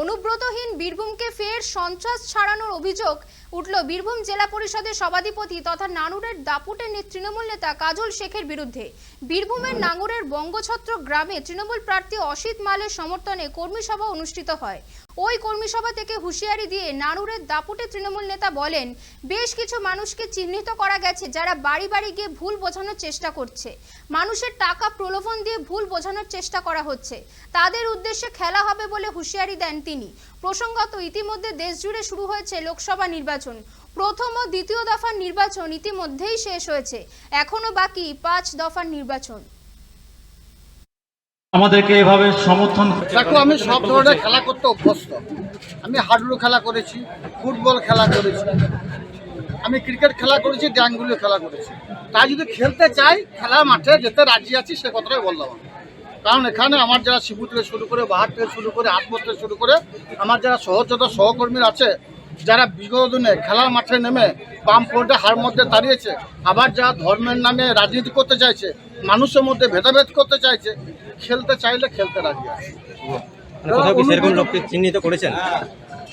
অনুব্রতহীন বীরভূমকে ফের সন্ত্রাস ছাড়ানোর অভিযোগ উঠল বীরভূম জেলা পরিষদের সভাধিপতি তথা নানুরের দাপুটের তৃণমূল নেতা কাজল শেখের বিরুদ্ধে। বীরভূমের নাঙ্গুরের বঙ্গছত্র গ্রামে তৃণমূল প্রার্থী অসিত মালের সমর্থনে কর্মী সভা অনুষ্ঠিত হয়। ওই কর্মী সভা থেকে হুঁশিয়ারি দিয়ে নানুরের দাপুটে তৃণমূল নেতা বলেন, বেশ কিছু মানুষকে চিহ্নিত করা গেছে যারা বাড়ি বাড়ি গিয়ে ভুল বোঝানোর চেষ্টা করছে। মানুষের টাকা প্রলোভন দিয়ে ভুল বোঝানোর চেষ্টা করা হচ্ছে। তাদের উদ্দেশ্যে খেলা হবে বলে হুঁশিয়ারি দেন তিনি। প্রসঙ্গত ইতিমধ্যে দেশজুড়ে শুরু হয়েছে লোকসভা নির্বাচন। প্রথম ও দ্বিতীয় দফার নির্বাচন ইতিমধ্যেই শেষ হয়েছে। এখনও বাকি পাঁচ দফার নির্বাচন। আমাদেরকে এভাবে সমর্থন দেখো আমি সব ধরনের খেলা করতে অভ্যস্ত। আমি হাডুডু খেলা করেছি ফুটবল খেলা করেছি। আমি ক্রিকেট খেলা করেছি ড্যাঙ্গুলি খেলা করেছি। তাই যদি খেলতে চাই খেলা মাঠে যেতে রাজি আছি সে কথাটাই বললাম আমি। কারণ এখানে আমার যারা শিবু থেকে শুরু করে বাহার থেকে শুরু করে আটমত থেকে শুরু করে আমার যারা সহযোদ্ধা সহকর্মীরা আছে যারা বিগত দিনে খেলার মাঠে নেমে বাম ফ্রন্টে হার মধ্যে দাঁড়িয়েছে আবার যারা ধর্মের নামে রাজনীতি করতে চাইছে মানুষের মধ্যে ভেদাভেদ করতে চাইছে খেলতে চাইলে খেলতে রাজি আছে। মানে চিহ্নিত করেছেন?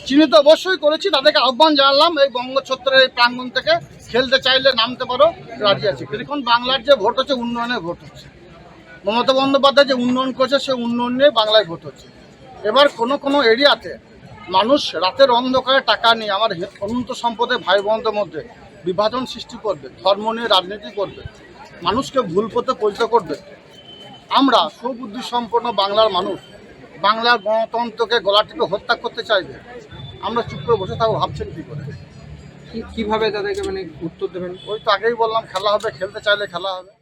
চিহ্নিত অবশ্যই করেছি তাদেরকে আহ্বান জানালাম এই বঙ্গছত্রের এই প্রাঙ্গণ থেকে খেলতে চাইলে নামতে পারো রাজি আছে। এখন বাংলার যে ভোট হচ্ছে উন্নয়নের ভোট হচ্ছে। মমতা বন্দ্যোপাধ্যায় যে উন্নয়ন করছে সে উন্নয়ন নিয়ে বাংলায় ভোট হচ্ছে। এবার কোনো কোনো এরিয়াতে মানুষ রাতের অন্ধকারে টাকা নিয়ে আমার অনন্ত সম্পদের ভাই বোনদের মধ্যে বিভাজন সৃষ্টি করবে ধর্ম নিয়ে রাজনীতি করবে মানুষকে ভুল পথে পরিচয় করবে। আমরা সুবুদ্ধি সম্পন্ন বাংলার মানুষ বাংলার গণতন্ত্রকে গলা টিপে হত্যা করতে চাইবে। আমরা চুপ করে বসে থাকব ভাবছেন কী করে? কি- কীভাবে তাদেরকে মানে উত্তর দেবেন? ওই তো আগেই বললাম খেলা হবে খেলতে চাইলে খেলা হবে।